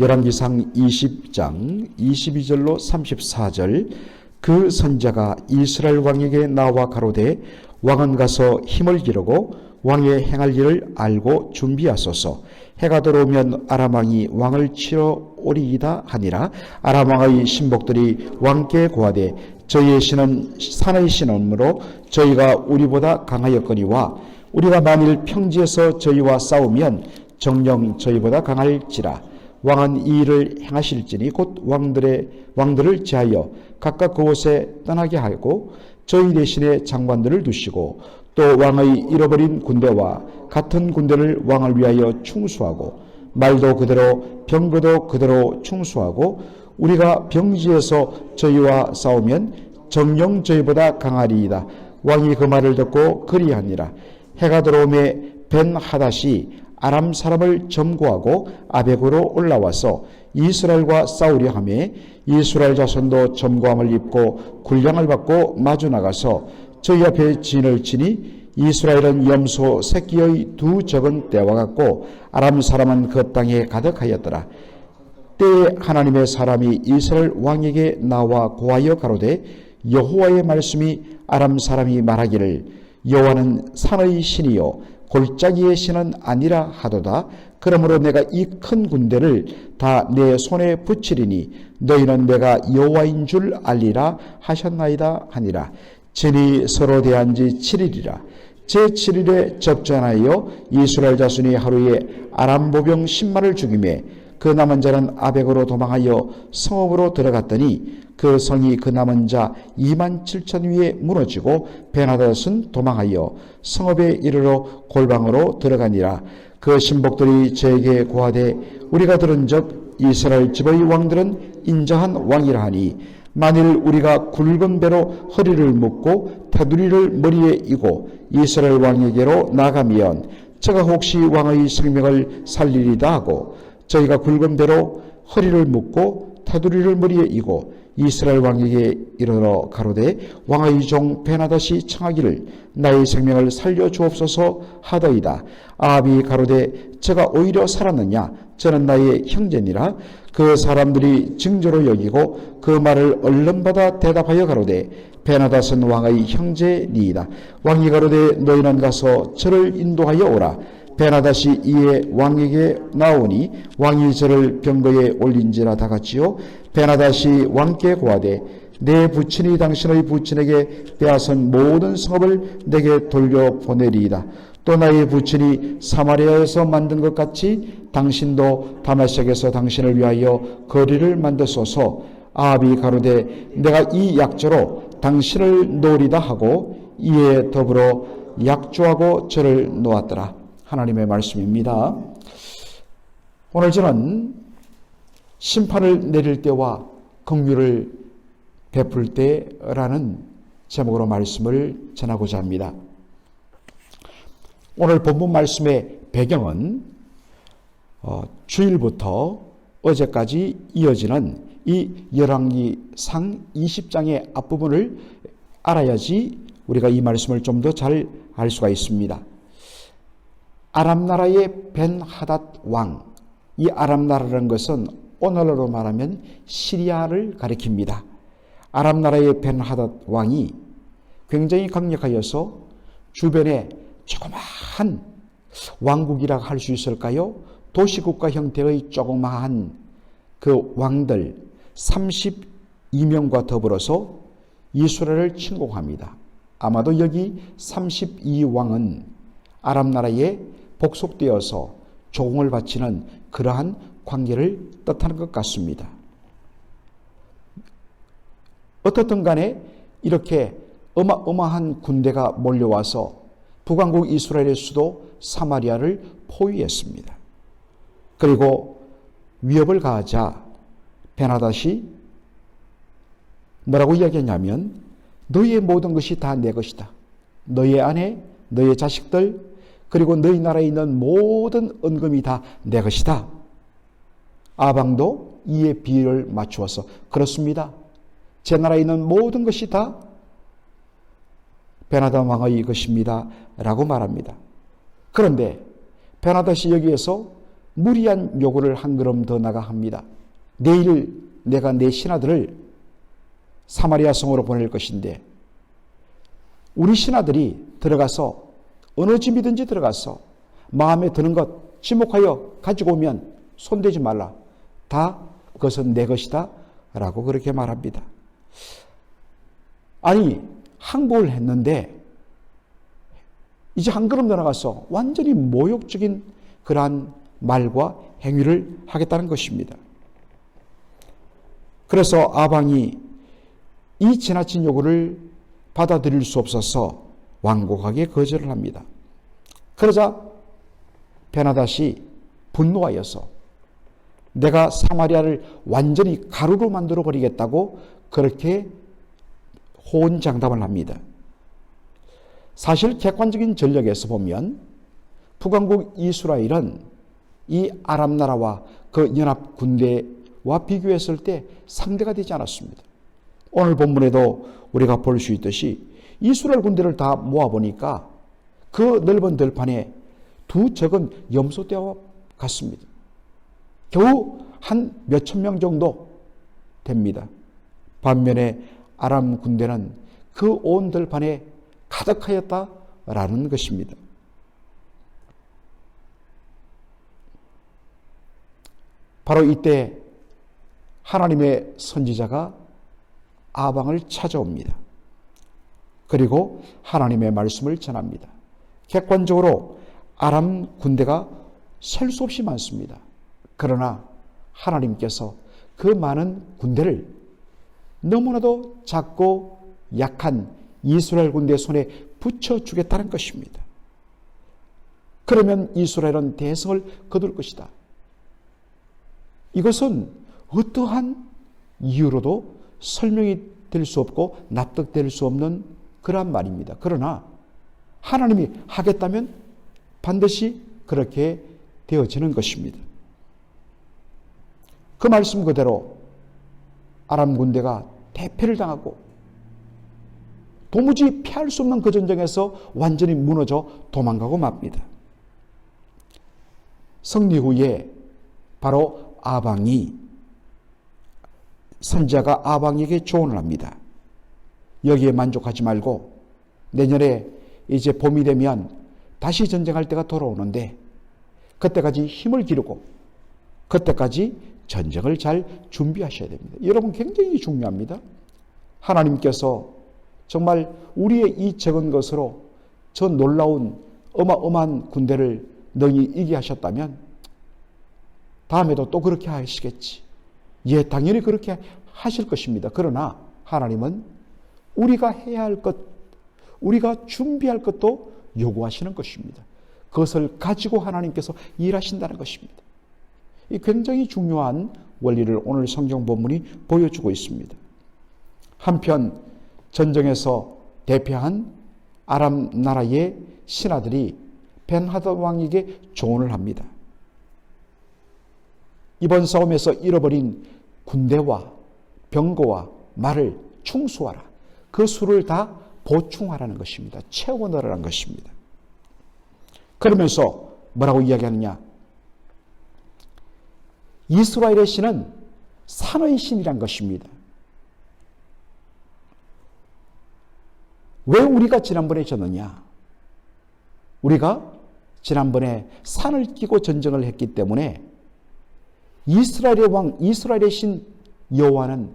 열왕기상 20장 22절로 34절 그 선자가 이스라엘 왕에게 나와 가로되 왕은 가서 힘을 기르고 왕의 행할 일을 알고 준비하소서. 해가 들어오면 아람 왕이 왕을 치러 오리이다 하니라. 아람 왕의 신복들이 왕께 고하되 저희의 신은 산의 신이므로 저희가 우리보다 강하였거니와 우리가 만일 평지에서 저희와 싸우면 정령 저희보다 강할지라 왕은 이 일을 행하실지니 곧 왕들의 왕들을 제하여 각각 그곳에 떠나게 하고 저희 대신에 장관들을 두시고 또 왕의 잃어버린 군대와 같은 군대를 왕을 위하여 충수하고 말도 그대로 병거도 그대로 충수하고 우리가 병지에서 저희와 싸우면 정령 저희보다 강하리이다. 왕이 그 말을 듣고 그리하니라. 해가 들어오매 벤 하닷이 아람 사람을 점거하고 아벡으로 올라와서 이스라엘과 싸우려 하매 이스라엘 자손도 점거함을 입고 군량을 받고 마주 나가서 저희 앞에 진을 치니 이스라엘은 염소 새끼의 두 적은 때와 같고 아람 사람은 그 땅에 가득하였더라. 때에 하나님의 사람이 이스라엘 왕에게 나와 고하여 가로되 여호와의 말씀이 아람 사람이 말하기를 여호와는 산의 신이요 골짜기의 신은 아니라 하도다. 그러므로 내가 이 큰 군대를 다 내 손에 붙이리니 너희는 내가 여호와인 줄 알리라 하셨나이다 하니라. 진이 서로 대한 지 7일이라. 제7일에 접전하여 이스라엘 자손이 하루에 아람 보병 10만을 죽임에 그 남은 자는 아벡으로 도망하여 성읍으로 들어갔더니 그 성이 그 남은 자 2만 7천 위에 무너지고 베나닷은 도망하여 성읍에 이르러 골방으로 들어가니라. 그 신복들이 저에게 고하되 우리가 들은즉 이스라엘 집의 왕들은 인자한 왕이라 하니 만일 우리가 굵은 배로 허리를 묶고 테두리를 머리에 이고 이스라엘 왕에게로 나가면 저가 혹시 왕의 생명을 살리리다 하고 저희가 굵은 배로 허리를 묶고 테두리를 머리에 이고 이스라엘 왕에게 이르러 가로되 왕의 종 베나닷이 청하기를 나의 생명을 살려 주옵소서 하더이다. 아합이 가로되 저가 오히려 살았느냐 저는 나의 형제니라 그 사람들이 증조로 여기고 그 말을 얼른 받아 대답하여 가로되 베나닷은 왕의 형제니이다. 왕이 가로되 너희는 가서 저를 인도하여 오라. 베나닷이 이에 왕에게 나오니 왕이 저를 병거에 올린지라 다 같이요 베나닷이 왕께 고하되 내 부친이 당신의 부친에게 빼앗은 모든 성읍을 내게 돌려 보내리이다. 또 나의 부친이 사마리아에서 만든 것 같이 당신도 다메섹에서 당신을 위하여 거리를 만드소서 아합이 가로되 내가 이 약조로 당신을 놓으리다 하고 이에 더불어 약조하고 저를 놓았더라. 하나님의 말씀입니다. 오늘 저는 심판을 내릴 때와 긍휼을 베풀 때라는 제목으로 말씀을 전하고자 합니다. 오늘 본문 말씀의 배경은 어, 주일부터 어제까지 이어지는 이 열왕기상 20장의 앞부분을 알아야지 우리가 이 말씀을 좀 더 잘 알 수가 있습니다. 아람 나라의 벤 하닷 왕, 이 아람 나라라는 것은 오늘날로 말하면 시리아를 가리킵니다. 아람 나라의 벤 하닷 왕이 굉장히 강력하여서 주변에 조그마한 왕국이라 할 수 있을까요? 도시국가 형태의 조그마한 그 왕들 32명과 더불어서 이스라엘을 침공합니다. 아마도 여기 32왕은 아람 나라에 복속되어서 조공을 바치는 그러한 관계를 뜻하는 것 같습니다. 어떻든 간에 이렇게 어마어마한 군대가 몰려와서 북왕국 이스라엘의 수도 사마리아를 포위했습니다. 그리고 위협을 가하자 베나닷이 뭐라고 이야기했냐면 너희의 모든 것이 다 내 것이다. 너희 아내, 너희 자식들, 그리고 너희 나라에 있는 모든 은금이 다 내 것이다. 아방도 이에 비를 맞추어서 그렇습니다. 제 나라에 있는 모든 것이 다 베나다 왕의 것입니다. 라고 말합니다. 그런데 베나닷이 여기에서 무리한 요구를 한 걸음 더 나가 합니다. 내일 내가 내 신하들을 사마리아 성으로 보낼 것인데 우리 신하들이 들어가서 어느 집이든지 들어가서 마음에 드는 것 지목하여 가지고 오면 손대지 말라. 다 그것은 내 것이다. 라고 그렇게 말합니다. 아니, 항복을 했는데 이제 한 걸음 더 나가서 완전히 모욕적인 그러한 말과 행위를 하겠다는 것입니다. 그래서 아방이 이 지나친 요구를 받아들일 수 없어서 완곡하게 거절을 합니다. 그러자 베나다시 분노하여서 내가 사마리아를 완전히 가루로 만들어 버리겠다고 그렇게 호언장담을 합니다. 사실 객관적인 전력에서 보면 북왕국 이스라엘은 이 아랍 나라와 그 연합 군대와 비교했을 때 상대가 되지 않았습니다. 오늘 본문에도 우리가 볼 수 있듯이 이스라엘 군대를 다 모아보니까 그 넓은 들판에 두 적은 염소떼와 같습니다. 겨우 한 몇천 명 정도 됩니다. 반면에 아람 군대는 그 온 들판에 가득하였다라는 것입니다. 바로 이때 하나님의 선지자가 아방을 찾아옵니다. 그리고 하나님의 말씀을 전합니다. 객관적으로 아람 군대가 셀 수 없이 많습니다. 그러나 하나님께서 그 많은 군대를 너무나도 작고 약한 이스라엘 군대 손에 붙여주겠다는 것입니다. 그러면 이스라엘은 대성을 거둘 것이다. 이것은 어떠한 이유로도 설명이 될 수 없고 납득될 수 없는 그러한 말입니다. 그러나 하나님이 하겠다면 반드시 그렇게 되어지는 것입니다. 그 말씀 그대로 아람 군대가 대패를 당하고 도무지 피할 수 없는 그 전쟁에서 완전히 무너져 도망가고 맙니다. 승리 후에 바로 아방이 선자가 아방에게 조언을 합니다. 여기에 만족하지 말고 내년에 이제 봄이 되면 다시 전쟁할 때가 돌아오는데 그때까지 힘을 기르고 그때까지 전쟁을 잘 준비하셔야 됩니다. 여러분 굉장히 중요합니다. 하나님께서 정말 우리의 이 적은 것으로 저 놀라운 어마어마한 군대를 너희 이기 하셨다면 다음에도 또 그렇게 하시겠지. 예, 당연히 그렇게 하실 것입니다. 그러나 하나님은 우리가 해야 할 것, 우리가 준비할 것도 요구하시는 것입니다. 그것을 가지고 하나님께서 일하신다는 것입니다. 이 굉장히 중요한 원리를 오늘 성경 본문이 보여주고 있습니다. 한편 전쟁에서 대표한 아람 나라의 신하들이 벤하드 왕에게 조언을 합니다. 이번 싸움에서 잃어버린 군대와 병거와 말을 충수하라. 그 수를 다 보충하라는 것입니다. 채워 넣으라는 것입니다. 그러면서 뭐라고 이야기하느냐? 이스라엘의 신은 산의 신이란 것입니다. 왜 우리가 지난번에 졌느냐? 우리가 지난번에 산을 끼고 전쟁을 했기 때문에 이스라엘의 왕, 이스라엘의 신 여호와는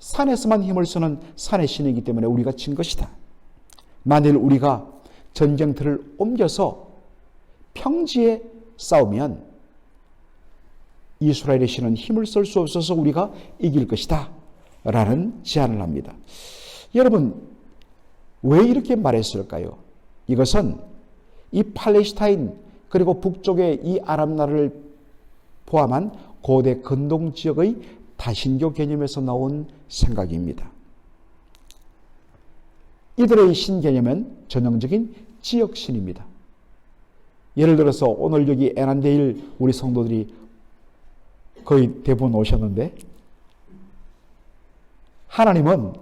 산에서만 힘을 쓰는 산의 신이기 때문에 우리가 진 것이다. 만일 우리가 전쟁터를 옮겨서 평지에 싸우면 이스라엘의 신은 힘을 쓸 수 없어서 우리가 이길 것이다. 라는 제안을 합니다. 여러분, 왜 이렇게 말했을까요? 이것은 이 팔레스타인 그리고 북쪽의 이 아랍 나라를 포함한 고대 근동 지역의 다신교 개념에서 나온 생각입니다. 이들의 신 개념은 전형적인 지역 신입니다. 예를 들어서 오늘 여기 에란데일 우리 성도들이 거의 대부분 오셨는데 하나님은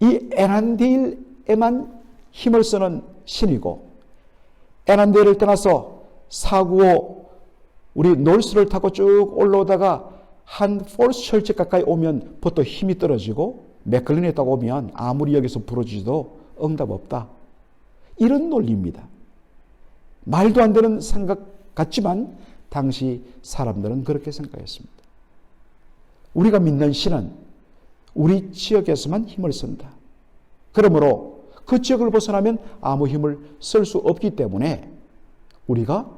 이 에란데일에만 힘을 쓰는 신이고 에란데일을 떠나서 사구오 우리 놀스를 타고 쭉 올라오다가 한 폴스 철제 가까이 오면 보통 힘이 떨어지고 맥클린에 딱 오면 아무리 여기서 부러지도 응답 없다. 이런 논리입니다. 말도 안 되는 생각 같지만 당시 사람들은 그렇게 생각했습니다. 우리가 믿는 신은 우리 지역에서만 힘을 쓴다. 그러므로 그 지역을 벗어나면 아무 힘을 쓸 수 없기 때문에 우리가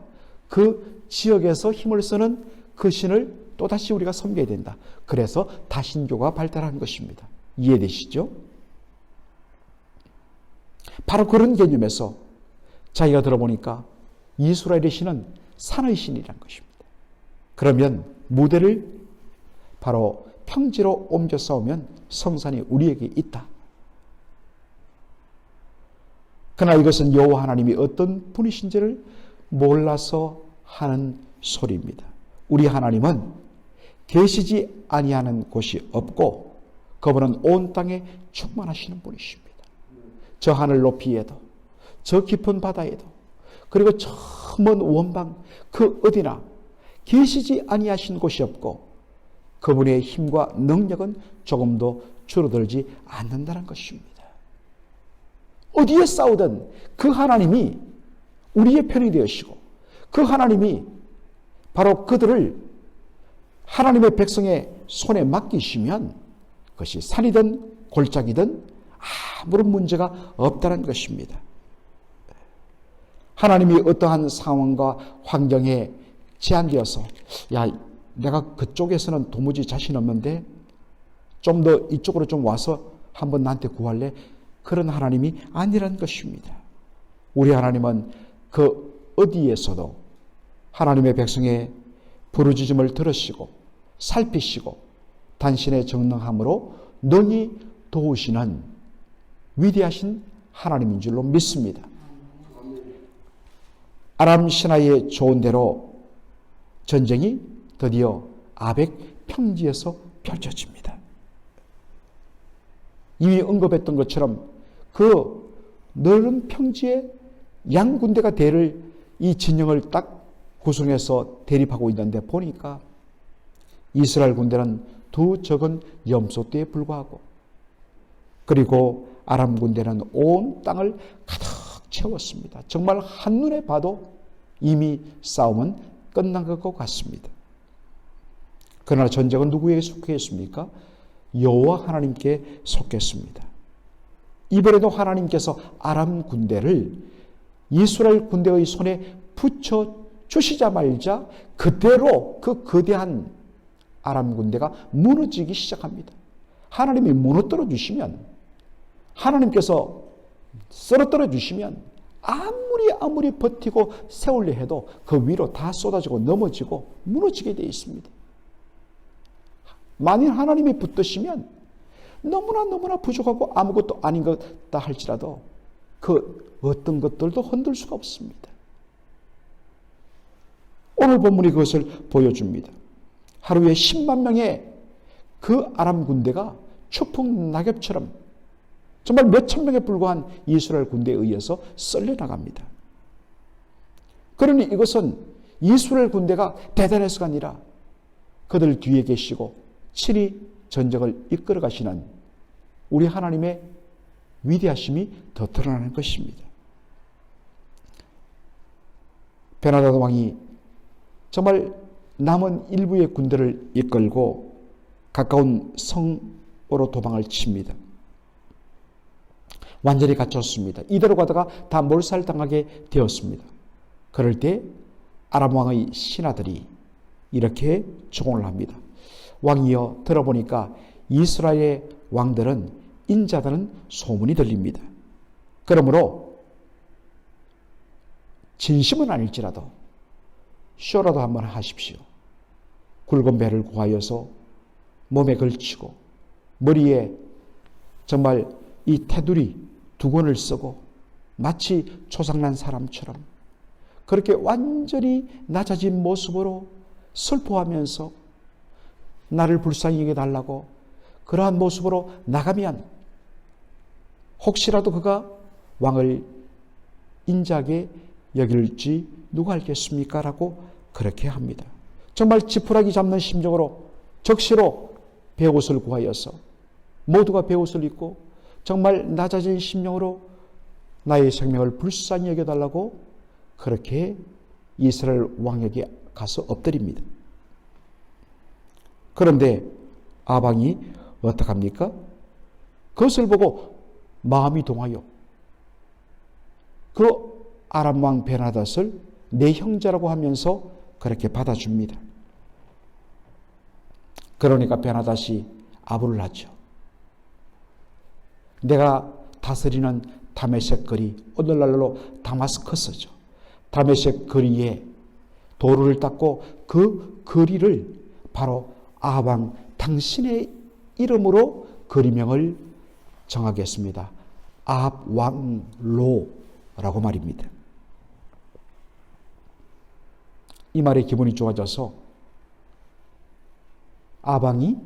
그 지역에서 힘을 쓰는 그 신을 또다시 우리가 섬겨야 된다. 그래서 다신교가 발달한 것입니다. 이해되시죠? 바로 그런 개념에서 자기가 들어보니까 이스라엘의 신은 산의 신이라는 것입니다. 그러면 무대를 바로 평지로 옮겨 싸우면 성산이 우리에게 있다. 그러나 이것은 여호와 하나님이 어떤 분이신지를 몰라서 하는 소리입니다. 우리 하나님은 계시지 아니하는 곳이 없고 그분은 온 땅에 충만하시는 분이십니다. 저 하늘 높이에도 저 깊은 바다에도 그리고 저 먼 원방 그 어디나 계시지 아니하신 곳이 없고 그분의 힘과 능력은 조금도 줄어들지 않는다는 것입니다. 어디에 싸우든 그 하나님이 우리의 편이 되시고 그 하나님이 바로 그들을 하나님의 백성의 손에 맡기시면 그것이 산이든 골짜기든 아무런 문제가 없다는 것입니다. 하나님이 어떠한 상황과 환경에 제한되어서 야 내가 그쪽에서는 도무지 자신 없는데 좀 더 이쪽으로 좀 와서 한번 나한테 구할래? 그런 하나님이 아니란 것입니다. 우리 하나님은 그 어디에서도 하나님의 백성의 부르짖음을 들으시고 살피시고 당신의 정능함으로 능히 도우시는 위대하신 하나님인 줄로 믿습니다. 아람 신하의 좋은 대로 전쟁이 드디어 아벡 평지에서 펼쳐집니다. 이미 언급했던 것처럼 그 넓은 평지에 양 군대가 대를 이 진영을 딱 구성해서 대립하고 있는데 보니까 이스라엘 군대는 두 적은 염소띠에 불과하고 그리고 아람 군대는 온 땅을 가득 채웠습니다. 정말 한눈에 봐도 이미 싸움은 끝난 것 같습니다. 그러나 전쟁은 누구에게 속했습니까? 여호와 하나님께 속했습니다. 이번에도 하나님께서 아람 군대를 이스라엘 군대의 손에 붙여 주시자 말자 그대로 그 거대한 아람 군대가 무너지기 시작합니다. 하나님이 무너뜨려 주시면 하나님께서 쓰러뜨려 주시면 아무리 아무리 버티고 세울려 해도 그 위로 다 쏟아지고 넘어지고 무너지게 되어 있습니다. 만일 하나님이 붙드시면 너무나 너무나 부족하고 아무것도 아닌 것다 할지라도 그 어떤 것들도 흔들 수가 없습니다. 오늘 본문이 그것을 보여줍니다. 하루에 10만 명의 그 아람 군대가 추풍 낙엽처럼 정말 몇천 명에 불과한 이스라엘 군대에 의해서 썰려 나갑니다. 그러니 이것은 이스라엘 군대가 대단해서가 아니라 그들 뒤에 계시고 친히 전쟁을 이끌어 가시는 우리 하나님의 위대하심이 더 드러나는 것입니다. 베나다드 왕이 정말 남은 일부의 군대를 이끌고 가까운 성으로 도망을 칩니다. 완전히 갇혔습니다. 이대로 가다가 다 몰살당하게 되었습니다. 그럴 때 아람 왕의 신하들이 이렇게 조언을 합니다. 왕이여 들어보니까 이스라엘의 왕들은 인자다는 소문이 들립니다. 그러므로 진심은 아닐지라도 쇼라도 한번 하십시오. 굵은 배를 구하여서 몸에 걸치고 머리에 정말 이 테두리 두건을 쓰고 마치 초상난 사람처럼 그렇게 완전히 낮아진 모습으로 슬퍼하면서 나를 불쌍히 여겨 달라고 그러한 모습으로 나가면 혹시라도 그가 왕을 인자하게 여길지 누가 알겠습니까? 라고 그렇게 합니다. 정말 지푸라기 잡는 심정으로 적시로 배옷을 구하여서 모두가 배옷을 입고 정말 낮아진 심령으로 나의 생명을 불쌍히 여겨달라고 그렇게 이스라엘 왕에게 가서 엎드립니다. 그런데 아방이 어떡합니까? 그것을 보고 마음이 동하여 그 아람 왕 베나닷을 내 형제라고 하면서 그렇게 받아줍니다. 그러니까 베나닷이 아부를 하죠. 내가 다스리는 다메섹 거리, 오늘날로 다마스커스죠. 다메섹 거리에 도로를 닦고 그 거리를 바로 아방 당신의 이름으로 거리명을 정하겠습니다. 압왕로라고 말입니다. 이 말에 기분이 좋아져서 아방이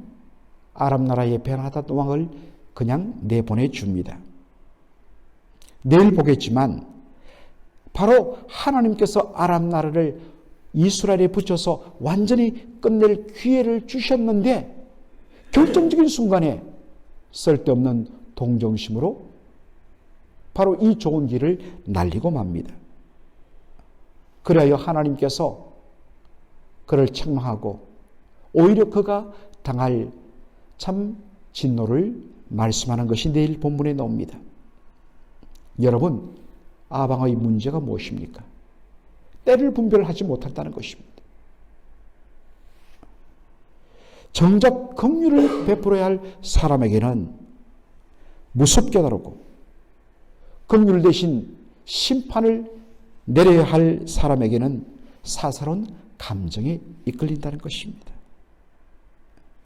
아람 나라의 베나닷 왕을 그냥 내보내 줍니다. 내일 보겠지만 바로 하나님께서 아람 나라를 이스라엘에 붙여서 완전히 끝낼 기회를 주셨는데 결정적인 순간에 쓸데없는 동정심으로 바로 이 좋은 길을 날리고 맙니다. 그래야 하나님께서 그를 책망하고 오히려 그가 당할 참 진노를 말씀하는 것이 내일 본문에 나옵니다. 여러분, 아방의 문제가 무엇입니까? 때를 분별하지 못한다는 것입니다. 정작 긍휼을 베풀어야 할 사람에게는 무섭게 다루고 긍휼 대신 심판을 내려야 할 사람에게는 사사로운 감정에 이끌린다는 것입니다.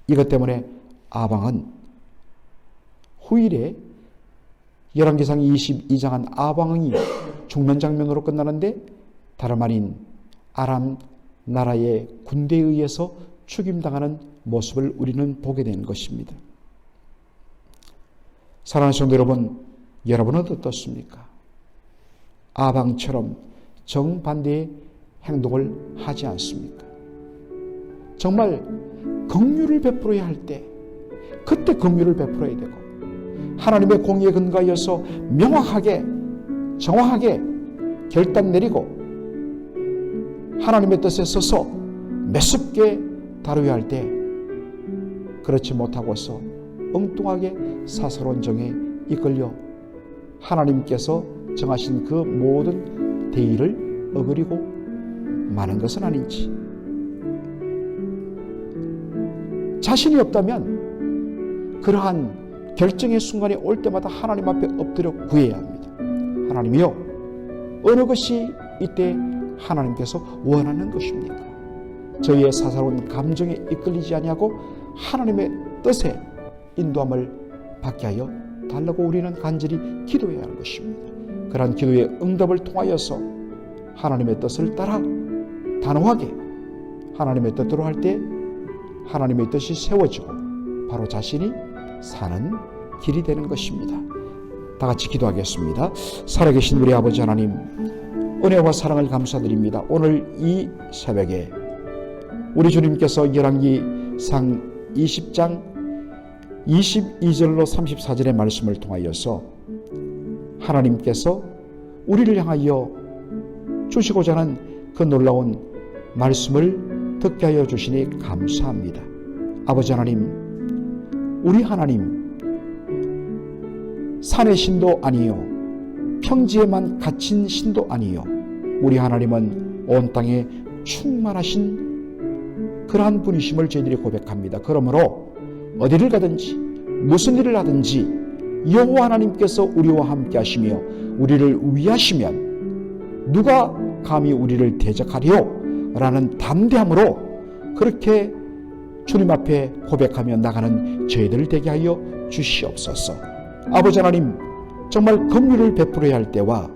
이것 때문에 아방은 후일에 열왕기상 22장한 아방이 죽는 장면으로 끝나는데 다름 아닌 아람 나라의 군대에 의해서 죽임당하는 모습을 우리는 보게 되는 것입니다. 사랑하는 성도 여러분, 여러분은 어떻습니까? 아방처럼 정반대의 행동을 하지 않습니까? 정말 긍휼을 베풀어야 할 때 그때 긍휼을 베풀어야 되고 하나님의 공의에 근거하여서 명확하게 정확하게 결단 내리고 하나님의 뜻에 서서 매섭게 다루어야 할 때 그렇지 못하고서 엉뚱하게 사사로운 정에 이끌려 하나님께서 정하신 그 모든 대의를 어그리고 마는 것은 아닌지 자신이 없다면 그러한 결정의 순간이 올 때마다 하나님 앞에 엎드려 구해야 합니다. 하나님이요 어느 것이 이때 하나님께서 원하는 것입니까? 저희의 사사로운 감정에 이끌리지 아니하고 하나님의 뜻에 인도함을 받게 하여 달라고 우리는 간절히 기도해야 할 것입니다. 그러한 기도의 응답을 통하여서 하나님의 뜻을 따라 단호하게 하나님의 뜻대로 할 때 하나님의 뜻이 세워지고 바로 자신이 사는 길이 되는 것입니다. 다 같이 기도하겠습니다. 살아계신 우리 아버지 하나님, 은혜와 사랑을 감사드립니다. 오늘 이 새벽에 우리 주님께서 열왕기 상 20장 22절로 34절의 말씀을 통하여서 하나님께서 우리를 향하여 주시고자 하는 그 놀라운 말씀을 듣게 하여 주시니 감사합니다. 아버지 하나님, 우리 하나님, 산의 신도 아니요, 평지에만 갇힌 신도 아니요, 우리 하나님은 온 땅에 충만하신 그러한 분이심을 저희들이 고백합니다. 그러므로 어디를 가든지 무슨 일을 하든지 여호와 하나님께서 우리와 함께 하시며 우리를 위하시면 누가 감히 우리를 대적하리요? 라는 담대함으로 그렇게 주님 앞에 고백하며 나가는 저희들 되게 하여 주시옵소서. 아버지 하나님, 정말 긍휼을 베풀어야 할 때와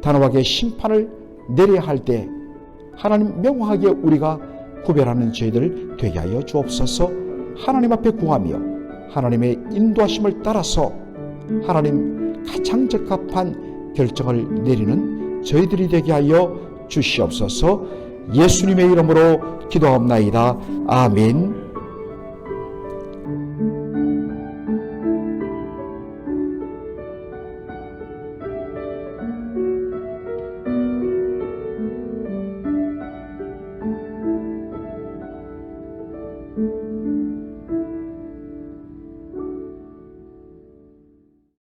단호하게 심판을 내려야 할 때 하나님 명확하게 우리가 구별하는 저희들 되게 하여 주옵소서. 하나님 앞에 구하며 하나님의 인도하심을 따라서 하나님 가장 적합한 결정을 내리는 저희들이 되게 하여 주시옵소서 예수님의 이름으로 기도하옵나이다. 아멘.